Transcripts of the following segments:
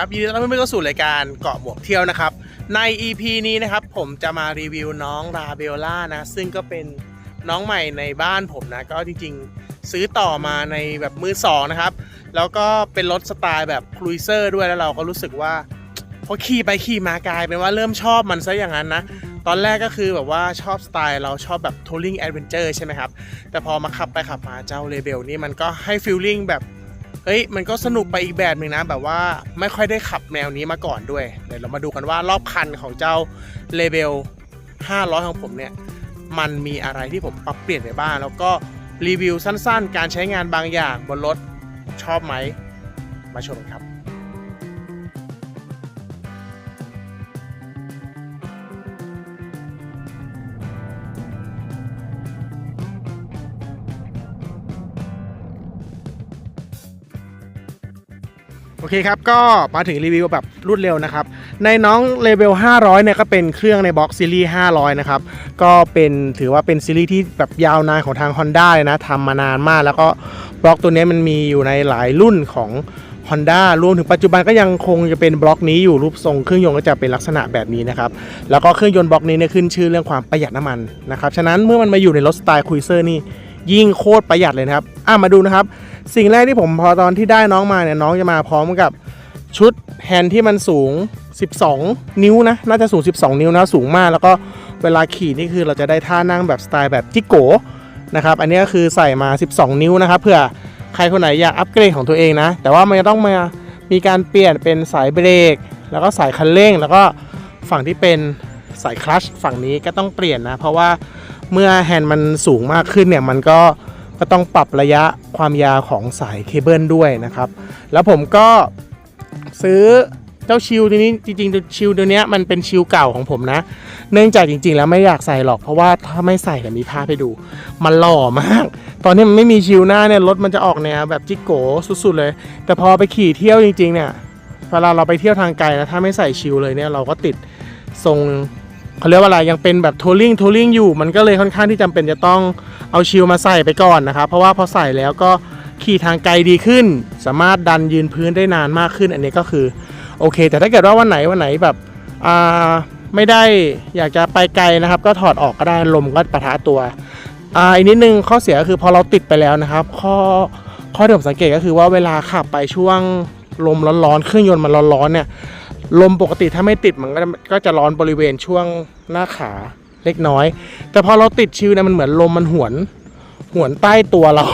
ครับยินดีต้อนรับเข้าสู่รายการเกาะหมวกเที่ยวนะครับ ใน EP นี้นะครับผมจะมารีวิวน้องราเบลล่านะซึ่งก็เป็นน้องใหม่ในบ้านผมนะก็จริงๆซื้อต่อมาในแบบมือสองนะครับ แล้วก็เป็นรถสไตล์แบบครูเซอร์ด้วยแล้วเราก็รู้สึกว่าพอขี่ไปขี่มากลายเป็นว่าเริ่มชอบมันซะอย่างนั้นนะตอนแรกก็คือแบบว่าชอบสไตล์เราชอบแบบทัวริงแอดเวนเจอร์ใช่ไหมครับแต่พอมาขับไปขับมาเจ้าเลเบลนี่มันก็ให้ฟีลลิ่งแบบ เฮ้ยมันก็สนุกไปอีกแบบหนึ่งนะ แบบว่าไม่ค่อยได้ขับแนวนี้มาก่อนด้วย เดี๋ยวเรามาดูกันว่ารอบคันของเจ้าเลเบล500 ของผมเนี่ย มันมีอะไรที่ผมปรับเปลี่ยนไปบ้าง แล้วก็รีวิวสั้นๆ การใช้งานบางอย่างบนรถชอบไหม มาชมกันครับ เคครับก็มาถึงรีวิวแบบรวดเร็วนะครับ ในน้องเลเวล500 เนี่ยก็เป็นเครื่องในบ็อกซีรีส์500 นะครับ ก็เป็นถือว่าเป็นซีรีส์ที่แบบยาวนานของทาง Honda เลยนะทำมานานมากแล้วก็บล็อกตัวนี้มันมีอยู่ในหลายรุ่นของ Honda รวมถึงปัจจุบันก็ยังคงจะเป็นบล็อกนี้อยู่รูปทรงเครื่องยนต์ก็จะเป็นลักษณะแบบนี้นะครับแล้วก็เครื่องยนต์บล็อกนี้เนี่ยขึ้นชื่อเรื่องความประหยัดน้ำมันนะครับฉะนั้นเมื่อมันมาอยู่ในรถสไตล์คุยเซอร์นี่ ยิ่งโคตรประหยัดเลยนะครับอะมาดูนะครับ สิ่งแรกที่ผมพอตอนที่ได้น้องมาเนี่ยน้องจะมาพร้อมกับชุดแฮนด์ที่มันสูง 12 นิ้วนะน่าจะสูง 12 นิ้วนะสูงมาก แล้วก็เวลาขี่นี่คือเราจะได้ท่านั่งแบบสไตล์แบบจิโกนะครับอันนี้ก็คือใส่มา 12 นิ้วนะครับเพื่อใครคนไหนอยากอัปเกรดของตัวเองนะ แต่ว่ามันจะต้องมามีการเปลี่ยนเป็นสายเบรก แล้วก็สายคันเร่ง แล้วก็ฝั่งที่เป็นสายคลัชฝั่งนี้ก็ต้องเปลี่ยนนะ เพราะว่า เมื่อแฮนด์มันสูงมากขึ้นเนี่ยมันก็ก็ต้องปรับระยะความยาวของสายเคเบิลด้วยนะครับ แล้วผมก็ซื้อเจ้าชิลตัวนี้จริงๆชิลตัวเนี้ยมันเป็นชิลเก่าของผมนะ เนื่องจากจริง ๆ แล้วไม่อยากใส่หรอกเพราะว่าถ้าไม่ใส่กับมีภาพให้ดู มันหล่อมาก ตอนนี้มันไม่มีชิลหน้าเนี่ยรถมันจะออกแนวแบบจิกโกสุดๆเลย แต่พอไปขี่เที่ยวจริงๆเนี่ยเวลาเราไปเที่ยวทางไกลนะถ้าไม่ใส่ชิลเลยเนี่ยเราก็ติดทรง เขาเรียกว่าอะไรยังเป็นแบบทัวริงทัวริงอยู่มันก็เลยค่อนข้างที่จำเป็นจะต้องเอาชิลมาใส่ไปก่อนนะครับ เพราะว่าพอใส่แล้วก็ขี่ทางไกลดีขึ้น สามารถดันยืนพื้นได้นานมากขึ้น อันนี้ก็คือโอเค แต่ถ้าเกิดว่าวันไหนวันไหนแบบอ่าไม่ได้อยากจะไปไกลนะครับ ก็ถอดออกก็ได้ลมก็ปะทะตัวอ่าอีกนิดนึงข้อเสียก็คือพอเราติดไปแล้วนะครับ ข้อข้อที่ผมสังเกตก็คือว่าเวลาขับไปช่วงลมร้อนๆเครื่องยนต์มันร้อนๆเนี่ย ลมปกติถ้าไม่ติดมันก็ก็จะร้อนบริเวณช่วงหน้าขาเล็กน้อย แต่พอเราติดชิวเนี่ยมันเหมือนลมมันหวน หวนใต้ตัวเรา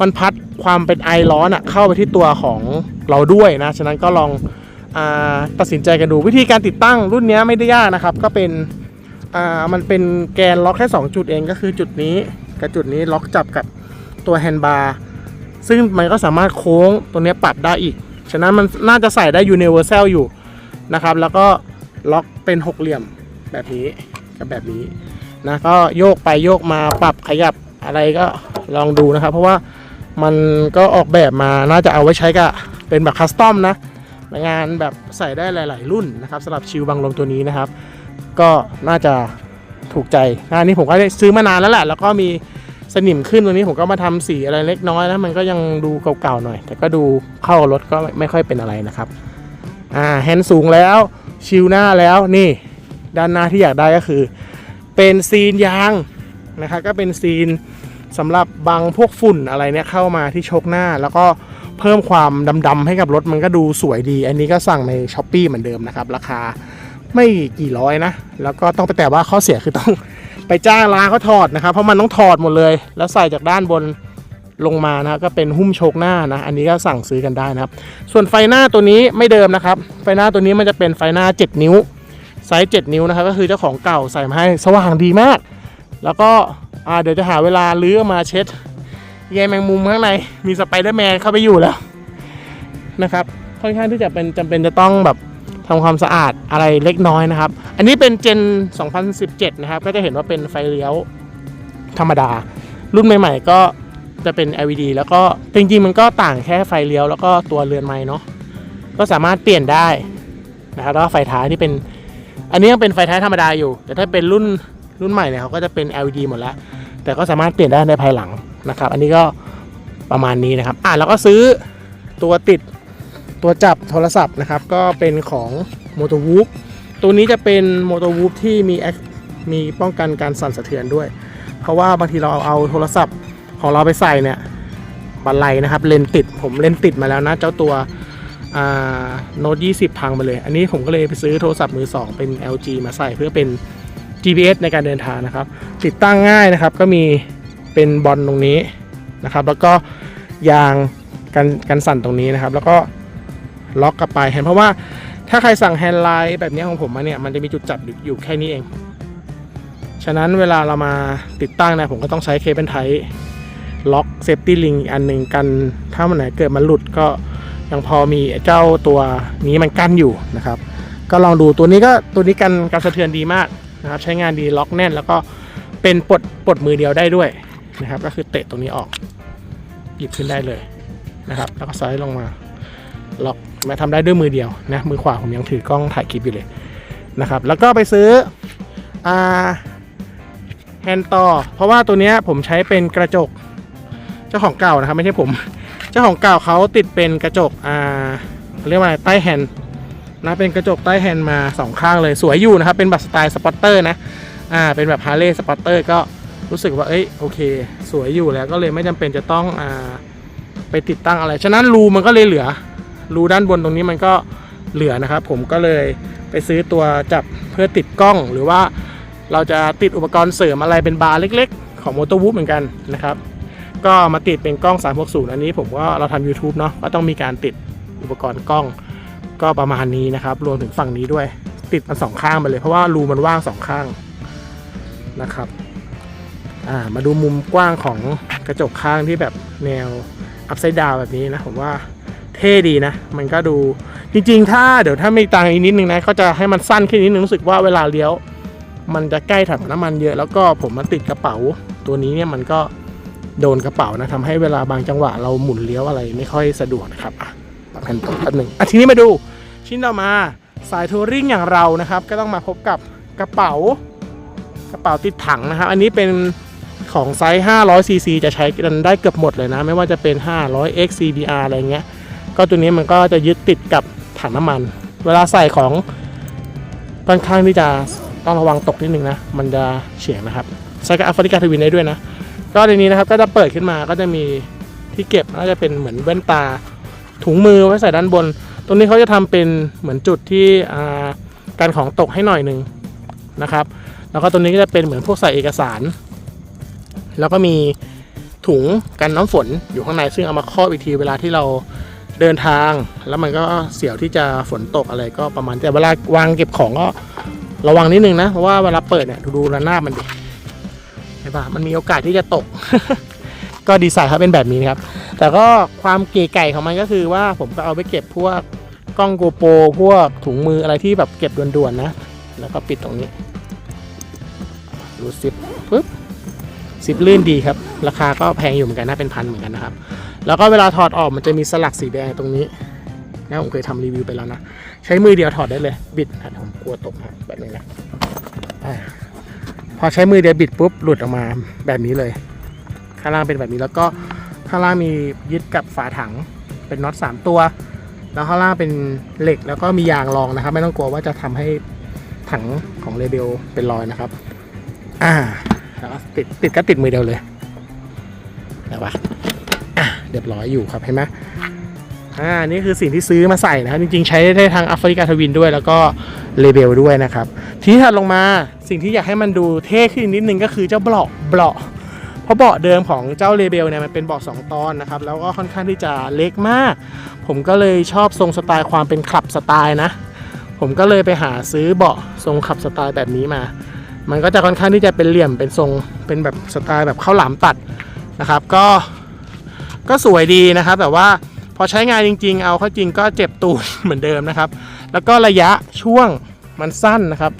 มันพัดความเป็นไอร้อนอะเข้าไปที่ตัวของเราด้วยนะ ฉะนั้นก็ลองอตัดสินใจกันดูวิธีการติดตั้งรุ่นนี้ไม่ได้ยากนะครับ ก็เป็นมันเป็นแกนล็อกแค่ 2 จุดเองก็คือจุดนี้กับจุดนี้ล็อกจับกับตัวแฮนด์บาร์ซึ่งมันก็สามารถโค้งตัวนี้ปรับได้อีก ฉะนั้นมันน่าจะใส่ได้ universal อยู่ นะครับ แล้วก็ล็อกเป็นหกเหลี่ยมแบบนี้กับแบบนี้นะก็โยกไปโยกมาปรับขยับอะไรก็ลองดูนะครับ เพราะว่ามันก็ออกแบบมาน่าจะเอาไว้ใช้กับเป็นแบบคัสตอมนะงานแบบใส่ได้หลาย ๆ รุ่นนะครับสำหรับชิลบังลมตัวนี้นะครับ ก็น่าจะถูกใจอันนี้ผมก็ได้ซื้อมานานแล้วแหละแล้วก็มีสนิมขึ้นตัวนี้ผมก็มาทำสีอะไรเล็กน้อยแล้วมันก็ยังดูเก่าๆหน่อย แต่ก็ดูเข้ารถก็ไม่ค่อยเป็นอะไรนะครับ อ่าแฮนด์สูงแล้วชิลหน้าแล้วนี่ ด้านหน้าที่อยากได้ก็คือ เป็นซีนยางนะครับก็เป็นซีนสำหรับบังพวกฝุ่นอะไรเนี่ยเข้ามาที่ชกหน้า แล้วก็เพิ่มความดำๆให้กับรถมันก็ดูสวยดี อันนี้ก็สั่งในช้อปปีเหมือนเดิมนะครับ ราคาไม่กี่ร้อยนะ แล้วก็ต้องไปแต่ว่าข้อเสียคือต้องไปจ้างร้านเขาถอดนะครับ เพราะมันต้องถอดหมดเลย แล้วใส่จากด้านบน ลงมานะก็เป็นหุ้มโชกหน้านะอันนี้ก็สั่งซื้อกันได้นะครับ ส่วนไฟหน้าตัวนี้ไม่เดิมนะครับ ไฟหน้าตัวนี้มันจะเป็นไฟหน้า 7 นิ้วไซส์7นิ้วนะครับก็คือเจ้าของเก่าใส่มาให้สว่างดีมาก แล้วก็เดี๋ยวจะหาเวลาลื้อมาเช็ดแยแมงมุมข้างในมีสไปเดอร์แมนเข้าไปอยู่แล้วนะครับค่อนข้างที่จะเป็นจำเป็นจะต้องแบบทำความสะอาดอะไรเล็กน้อยนะครับ อันนี้เป็นเจน 2017 นะครับ ก็จะเห็นว่าเป็นไฟเลี้ยวธรรมดา รุ่นใหม่ ๆ ก็ จะเป็น LED แล้วก็จริงๆมันก็ต่างแค่ไฟเลี้ยวแล้วก็ตัวเรือนไม้เนาะก็สามารถเปลี่ยนได้นะครับแล้วก็ไฟท้ายที่เป็น อันนี้ยังเป็นไฟท้ายธรรมดาอยู่ แต่ถ้าเป็นรุ่นรุ่นใหม่เนี่ยเขาก็จะเป็น LED หมดแล้ว แต่ก็สามารถเปลี่ยนได้ในภายหลังนะครับ อันนี้ก็ประมาณนี้นะครับ อะแล้วก็ซื้อตัวติดตัวจับโทรศัพท์นะครับ ก็เป็นของ m o t o w o o p ตัวนี้จะเป็น m o t o w o o p ที่มีมีป้องกันการสั่นสะเทือนด้วย เพราะว่าบางทีเราเอาโทรศัพท์ ของเราไปใส่เนี่ยบันไลนะครับเลนติดผมเลนติดมาแล้วนะ เจ้าตัวโน้ต20 พังไปเลย อันนี้ผมก็เลยไปซื้อโทรศัพท์มือ 2 เป็น LG มาใส่เพื่อเป็น GPS ในการเดินทางนะครับ ติดตั้งง่ายนะครับ ก็มีเป็นบอลตรงนี้นะครับ แล้วก็ยางกันกันสั่นตรงนี้นะครับ แล้วก็ล็อกกับไปเห็นเพราะว่าถ้าใครสั่งแฮนด์ไลน์แบบนี้ของผมมาเนี่ยมันจะมีจุดจับอยู่แค่นี้เอง ฉะนั้นเวลาเรามาติดตั้งเนะผมก็ต้องใช้เคเบิลไท ล็อกเซฟตี้ลิงอันหนึ่งกัน ถ้ามันไหนเกิดมันหลุดก็ยังพอมีเจ้าตัวนี้มันกั้นอยู่นะครับ ก็ลองดูตัวนี้ก็ตัวนี้กันการสะเทือนดีมากนะครับ ใช้งานดีล็อกแน่น แล้วก็เป็นปลดปลดมือเดียวได้ด้วยนะครับ ก็คือเตะตรงนี้ออก หยิบขึ้นได้เลยนะครับ แล้วก็สไลด์ลงมาล็อกมาทำได้ด้วยมือเดียวนะมือขวาผมยังถือกล้องถ่ายคลิปอยู่เลยนะครับ แล้วก็ไปซื้ออ่าแฮนด์ต่อ เพราะว่าตัวเนี้ยผมใช้เป็นกระจก จ้าของเก่านะครับไม่ใช่ผม เจ้าของเก่าเขาติดเป็นกระจกอ่าเรียกว่าอะไรใต้แฮนด์นะเป็นกระจกใต้แฮนด์มาสองข้างเลยสวยอยู่นะครับ เป็นแบบสไตล์สปอตเตอร์นะอ่าเป็นแบบฮาร์เลย์สปอตเตอร์ก็รู้สึกว่าเอ้ยโอเค สวยอยู่แล้วก็เลยไม่จำเป็นจะต้องอ่าไปติดตั้งอะไร ฉะนั้นรูมันก็เลยเหลือรูด้านบนตรงนี้มันก็เหลือนะครับ ผมก็เลยไปซื้อตัวจับเพื่อติดกล้องหรือว่าเราจะติดอุปกรณ์เสริมอะไรเป็นบาร์เล็ก ๆ ของ m o t o w o o p เหมือนกันนะครับ ก็มาติดเป็นกล้อง 360 อันนี้ผมก็เราทำ YouTube เนาะก็ต้องมีการติดอุปกรณ์กล้องก็ประมาณนี้นะครับ รวมถึงฝั่งนี้ด้วย ติดมันสองข้างไปเลย เพราะว่ารูมันว่างสองข้างนะครับมาดูมุมกว้างของกระจกข้างที่แบบแนว upside down แบบนี้นะ ผมว่าเท่ดีนะ มันก็ดูจริงๆ ถ้าเดี๋ยวถ้ามีตังค์อีกนิดนึงนะก็จะให้มันสั้นขึ้นนิดนึงรู้สึกว่าเวลาเลี้ยว มันจะใกล้ถังน้ำมันเยอะแล้วก็ผมมาติดกระเป๋าตัวนี้เนี่ยมันก็ โดนกระเป๋านะทำให้เวลาบางจังหวะเราหมุนเลี้ยวอะไรไม่ค่อยสะดวกนะครับอะปรับแผ่นต่อแป๊บหนึ่งอะทีนี้มาดูชิ้นต่อมาสายทัวริงอย่างเรานะครับ ก็ต้องมาพบกับกระเป๋ากระเป๋าติดถังนะครับ อันนี้เป็นของไซส์ 500 cc จะใช้กันได้เกือบหมดเลยนะ ไม่ว่าจะเป็น 500 x CBR อะไรเงี้ย ก็ตัวนี้มันก็จะยึดติดกับถังน้ำมัน เวลาใส่ของค่อนข้างที่จะต้องระวังตกนิดนึงนะ มันจะเฉียงนะครับ ใช้กับแอฟริกาทวินได้ด้วยนะ ก็ในนี้นะครับก็จะเปิดขึ้นมาก็จะมีที่เก็บน่าจะเป็นเหมือนแว่นตา ถุงมือไว้ใส่ด้านบน ตรงนี้เขาจะทำเป็นเหมือนจุดที่การของตกให้หน่อยหนึ่งนะครับ แล้วก็ตรงนี้ก็จะเป็นเหมือนพวกใส่เอกสาร แล้วก็มีถุงกันน้ำฝนอยู่ข้างในซึ่งเอามาครอบอีกทีเวลาที่เราเดินทาง แล้วมันก็เสี่ยวที่จะฝนตกอะไรก็ประมาณแต่เวลาวางเก็บของก็ระวังนิดนึงนะเพราะว่าเวลาเปิดเนี่ยดูระนาบมันดิ ใช่ปะมันมีโอกาสที่จะตก ก็ดีไซน์เขาเป็นแบบนี้นะครับ แต่ก็ความเก๋ไก่ของมันก็คือว่าผมก็เอาไปเก็บพวกกล้องโกโปรพวกถุงมืออะไรที่แบบเก็บด่วนๆนะ แล้วก็ปิดตรงนี้รูดซิปปึ๊บซิปลื่นดีครับ ราคาก็แพงอยู่เหมือนกันนะเป็นพันเหมือนกันนะครับ แล้วก็เวลาถอดออกมันจะมีสลักสีแดงตรงนี้นะผมเคยทำรีวิวไปแล้วนะ ใช้มือเดียวถอดได้เลย บิดผมกลัวตกนะแบบนี้นะ อ่าพอใช้มือเดียวบิดปุ๊บหลุดออกมาแบบนี้เลย ข้างล่างเป็นแบบนี้แล้วก็ข้างล่างมียึดกับฝาถังเป็นน็อต3 ตัว แล้วข้างล่างเป็นเหล็กแล้วก็มียางรองนะครับ ไม่ต้องกลัวว่าจะทำให้ถังของเรเบลเป็นรอยนะครับ อ่าแล้วติดติดก็ติดมือเดียวเลยแต่ว่าอะเรียบร้อยอยู่ครับเห็นไหมอ่านี่คือสิ่งที่ซื้อมาใส่นะครับจริงๆใช้ได้ทั้งแอฟริกาทวินด้วยแล้วก็ เรเบลด้วยนะครับ ทีถัดลงมาสิ่งที่อยากให้มันดูเท่ขึ้นนิดนึงก็คือเจ้าเบาะเบาะเพราะเบาะเดิมของเจ้าเรเบลเนี่ยมันเป็นเบาะ2ตอนนะครับ แล้วก็ค่อนข้างที่จะเล็กมาก ผมก็เลยชอบทรงสไตล์ความเป็นคลับสไตล์นะ ผมก็เลยไปหาซื้อเบาะทรงขับสไตล์แบบนี้มา มันก็จะค่อนข้างที่จะเป็นเหลี่ยมเป็นทรงเป็นแบบสไตล์แบบข้าวหลามตัดนะครับ ก็ก็สวยดีนะครับ แต่ว่าพอใช้งานจริง ๆ เอาเข้าจริงก็เจ็บตูดเหมือนเดิมนะครับ แล้วก็ระยะช่วงมันสั้นนะครับ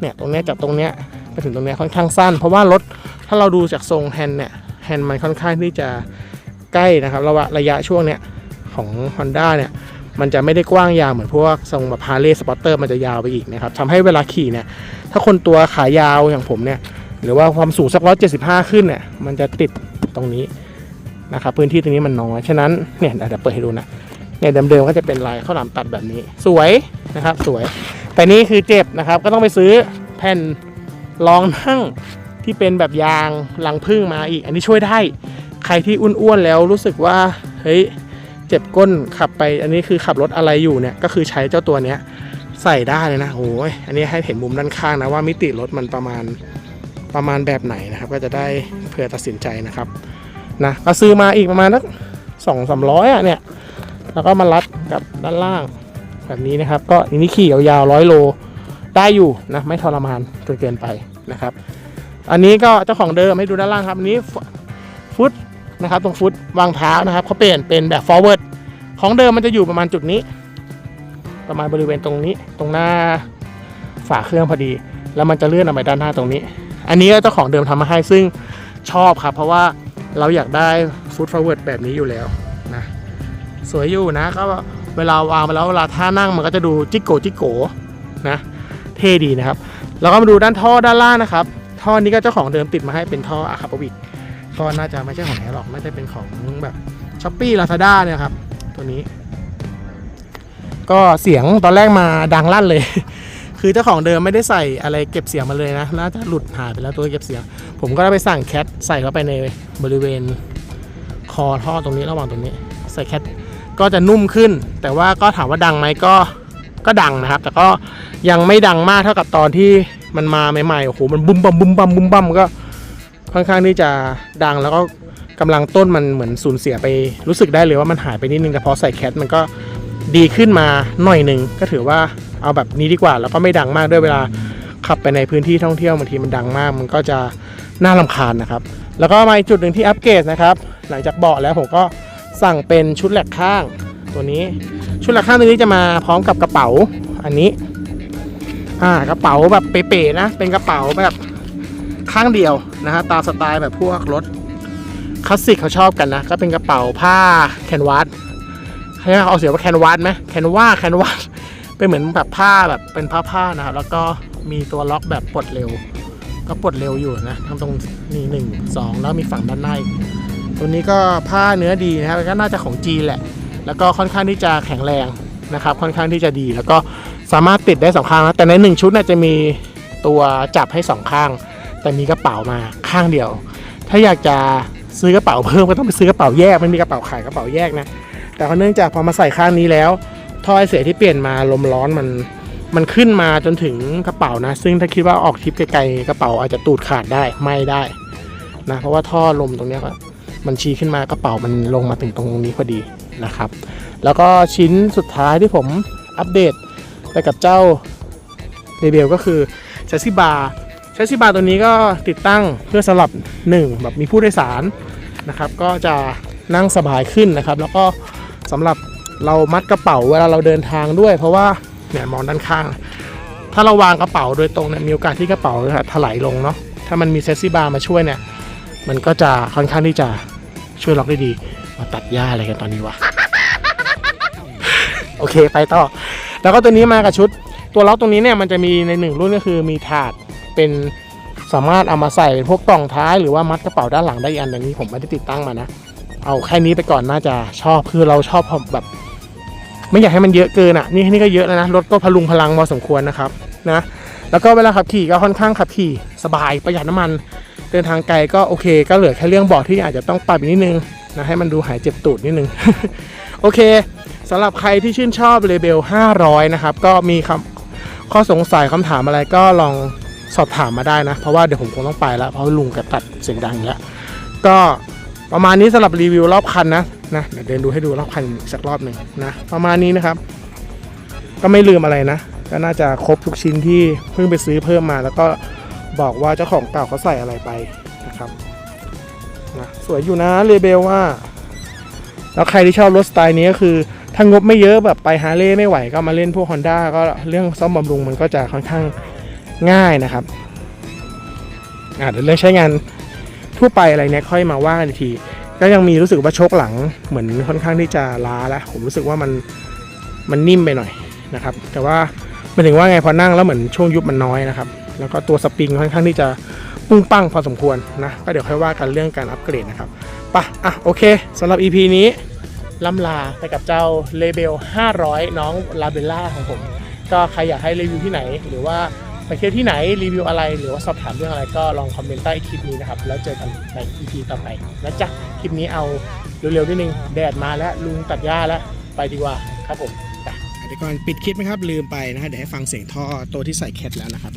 เนี่ยตรงเนี้ยจากตรงเนี้ยไปถึงตรงเนี้ยค่อนข้างสั้น เพราะว่ารถถ้าเราดูจากทรงแฮนด์เนี่ยแฮนด์มันค่อนข้างที่จะใกล้นะครับระยะระยะช่วงเนี้ยของ Honda เนี่ยมันจะไม่ได้กว้างยาวเหมือนพวกทรงแบบ Harley Spotter มันจะยาวไปอีกนะครับทำให้เวลาขี่เนี่ยถ้าคนตัวขายาวอย่างผมเนี่ยหรือว่าความสูงสักร้อยเจ็ดสิบห้าขึ้นเนี่ยมันจะติดตรงนี้นะครับพื้นที่ตรงนี้มันน้อยฉะนั้นเนี่ยเดี๋ยวเปิดให้ดูนะ เนี่ยเดิมๆก็จะเป็นลายข้าวหลามตัดแบบนี้ สวยนะครับสวย แต่นี่คือเจ็บนะครับ ก็ต้องไปซื้อแผ่นรองนั่งที่เป็นแบบยางลังพึ่งมาอีก อันนี้ช่วยได้ ใครที่อ้วนๆแล้วรู้สึกว่าเฮ้ยเจ็บก้นขับไป อันนี้คือขับรถอะไรอยู่เนี่ยก็คือใช้เจ้าตัวเนี้ยใส่ได้เลยนะโอ้ยอันนี้ให้เห็นมุมด้านข้างนะว่ามิติรถมันประมาณประมาณแบบไหนนะครับ ก็จะได้เผื่อตัดสินใจนะครับนะก็ซื้อมาอีกประมาณนักสองสามร้อยอะเนี่ย แล้วก็มารัดกับด้านล่างแบบนี้นะครับ ก็อันนี้ขี่ยาวๆร้อยโลได้อยู่นะไม่ทรมานจนเกินไปนะครับ อันนี้ก็เจ้าของเดิมให้ดูด้านล่างครับอันนี้ฟุตนะครับตรงฟุตวางเท้านะครับเขาเปลี่ยนเป็นแบบ forward ของเดิมมันจะอยู่ประมาณจุดนี้ ประมาณบริเวณตรงนี้ ตรงหน้าฝาเครื่องพอดี แล้วมันจะเลื่อนออกไปด้านหน้าตรงนี้ อันนี้เจ้าของเดิมทำมาให้ซึ่งชอบครับ เพราะว่าเราอยากได้ฟุต forward แบบนี้อยู่แล้ว สวยอยู่นะก็เวลาวางไปแล้วเวลาท่านั่งมันก็จะดูจิกโกจิกโกนะเท่ดีนะครับแล้วก็มาดูด้านท่อด้านล่างนะครับ ท่อนี้ก็เจ้าของเดิมติดมาให้เป็นท่ออะคาปวิกก็น่าจะไม่ใช่ของแท้หรอกน่าจะเป็นของแบบช้อปปี้ลาซาด้าเนี่ยครับตัวนี้ ก็เสียงตอนแรกมาดังลั่นเลย คือเจ้าของเดิมไม่ได้ใส่อะไรเก็บเสียงมาเลยนะน่าจะหลุดหายไปแล้วตัวเก็บเสียง ผมก็ได้ไปสั่งแคทใส่เข้าไปในบริเวณคอท่อตรงนี้ระหว่างตรงนี้ ใส่แคท ก็จะนุ่มขึ้น แต่ว่าก็ถามว่าดังไหมก็ก็ดังนะครับ แต่ก็ยังไม่ดังมากเท่ากับตอนที่มันมาใหม่ๆโอ้โหมันบุ้มบัมบุ้มบัมบุ้มบัมก็ค่อนข้างที่จะดังแล้วก็กำลังต้นมันเหมือนสูญเสียไปรู้สึกได้เลยว่ามันหายไปนิดนึงแต่พอใส่แคทมันก็ดีขึ้นมาหน่อยหนึ่งก็ถือว่าเอาแบบนี้ดีกว่า แล้วก็ไม่ดังมากด้วยเวลาขับไปในพื้นที่ท่องเที่ยวบางทีมันดังมาก มันก็จะน่าลำคาญนะครับ แล้วก็มาอีกจุดหนึ่งที่อัปเกรดนะครับ หลังจากเบาะแล้วผมก็ สั่งเป็นชุดแหลกข้างตัวนี้ ชุดแหลกข้างตัวนี้จะมาพร้อมกับกระเป๋าอันนี้ อ่ากระเป๋าแบบเป๋ๆนะ เป็นกระเป๋าแบบข้างเดียวนะฮะตามสไตล์แบบพวกรถคลาสสิกเขาชอบกันนะ ก็เป็นกระเป๋าผ้าแคนวาสให้เอาเสียว่าแคนวาสไหมแคนวาแคนวาสเป็นเหมือนแบบผ้าแบบเป็นผ้าผ้านะครับแล้วก็มีตัวล็อกแบบปลดเร็ว ก็ปลดเร็วอยู่นะทำตรงนี่หนึ่งสองแล้วมีฝั่งด้านใน ตัวนี้ก็ผ้าเนื้อดีนะครับก็น่าจะของจีนแหละ แล้วก็ค่อนข้างที่จะแข็งแรงนะครับ ค่อนข้างที่จะดี แล้วก็สามารถติดได้สองข้างนะแต่ในหนึ่งชุดน่าจะมีตัวจับให้สองข้าง แต่มีกระเป๋ามาข้างเดียว ถ้าอยากจะซื้อกระเป๋าเพิ่มก็ต้องไปซื้อกระเป๋าแยกไมันมีกระเป๋าขายกระเป๋าแยกนะ แต่พอเนื่องจากพอมาใส่ข้างนี้แล้วท่อไอเสียที่เปลี่ยนมาลมร้อนมันมันขึ้นมาจนถึงกระเป๋านะ ซึ่งถ้าคิดว่าออกทริปไกลๆกระเป๋าอาจจะตูดขาดได้ไม่ได้นะเพราะว่าท่อลมตรงเนี้ยก็ มันชี้ขึ้นมากระเป๋ามันลงมาถึงตรงนี้พอดีนะครับ แล้วก็ชิ้นสุดท้ายที่ผมอัปเดตไปกับเจ้าเรเบลก็คือแชสซีบาร์แชสซีบาร์ตัวนี้ก็ติดตั้งเพื่อสำหรับหนึ่งแบบมีผู้โดยสารนะครับ ก็จะนั่งสบายขึ้นนะครับ แล้วก็สำหรับเรามัดกระเป๋าเวลาเราเดินทางด้วย เพราะว่าเนี่ยมองด้านข้าง ถ้าเราวางกระเป๋าโดยตรงเนี่ยมีโอกาสที่กระเป๋าจะถลายลงเนาะถ้ามันมีเซสซี่บาร์มาช่วยเนี่ยมันก็จะค่อนข้างที่จะ ช่วยล็อกได้ดี มาตัดหญ้าอะไรกันตอนนี้วะ โอเคไปต่อ แล้วก็ตัวนี้มากับชุด ตัวล็อกตรงนี้เนี่ยมันจะมีในหนึ่งรุ่นก็คือมีถาดเป็นสามารถเอามาใส่เป็นพวกกล่องท้ายหรือว่ามัดกระเป๋าด้านหลังได้อีกอันอย่างนี้ผมไม่ได้ติดตั้งมานะ เอาแค่นี้ไปก่อนน่าจะชอบคือเราชอบแบบ ไม่อยากให้มันเยอะเกินอะ นี่นี่ก็เยอะแล้วนะรถก็พลุงพลังพอสมควรนะครับนะ แล้วก็เวลาขับขี่ก็ค่อนข้างขับขี่สบายประหยัดน้ำมัน เดินทางไกลก็โอเค ก็เหลือแค่เรื่องเบาะที่อาจจะต้องปรับอีกนิดนึงนะให้มันดูหายเจ็บตูดนิดนึง โอเคสำหรับใครที่ชื่นชอบเลเบล 500 นะครับ ก็มีคำข้อสงสัยคำถามอะไรก็ลองสอบถามมาได้นะ เพราะว่าเดี๋ยวผมคงต้องไปแล้ว เพราะลุงแกตัดเสียงดังอย่างเงี้ยก็ประมาณนี้สำหรับรีวิวรอบคันนะนะเดี๋ยวเดินดูให้ดูรอบคันอีกสักรอบหนึ่งนะประมาณนี้นะครับ ก็ไม่ลืมอะไรนะ ก็น่าจะครบทุกชิ้นที่เพิ่งไปซื้อเพิ่มมาแล้วก็ บอกว่าเจ้าของเก่าเขาใส่อะไรไปนะครับนะสวยอยู่นะเรเบลว่า แล้วใครที่ชอบรถสไตล์นี้ก็คือถ้างบไม่เยอะแบบไปฮาร์เลย์ไม่ไหวก็มาเล่นพวก Honda ก็เรื่องซ่อมบำรุงมันก็จะค่อนข้างง่ายนะครับอ่าเดี๋ยวเรื่องใช้งานทั่วไปอะไรเนี้ยค่อยมาว่ากันอีกที ก็ยังมีรู้สึกว่าโชคหลังเหมือนค่อนข้างที่จะล้าแล้วผมรู้สึกว่ามันมันนิ่มไปหน่อยนะครับ แต่ว่าหมายถึงว่าไงพอนั่งแล้วเหมือนช่วงยุบมันน้อยนะครับ แล้วก็ตัวสปริงค่อนข้างที่จะปุ้งปั้งพอสมควรนะ ก็เดี๋ยวค่อยว่ากันเรื่องการอัปเกรดนะครับไปะอะโอเคสำหรับ EP นี้ล่ำลาไปกับเจ้าเลเบล 500 น้องลาเบลล่าของผม ก็ใครอยากให้รีวิวที่ไหน หรือว่าไปเที่ยวที่ไหนรีวิวอะไร หรือว่าสอบถามเรื่องอะไรก็ลองคอมเมนต์ใต้คลิปนี้นะครับ แล้วเจอกันใน EP ต่อไปนะจ๊ะ คลิปนี้เอาเร็วๆนิดนึง แดดมาแล้วลุงตัดหญ้าแล้ว ไปดีกว่าครับผมไปเดี๋ยวก่อนปิดคลิปนะครับลืมไปนะฮะเดี๋ยวให้ฟังเสียงท่อตัวที่ใส่แคทแล้วนะครับ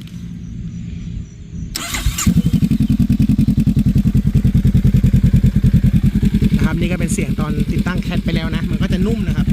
นี่ก็เป็นเสียงตอนติดตั้งแคทไปแล้วนะ มันก็จะนุ่มนะครับ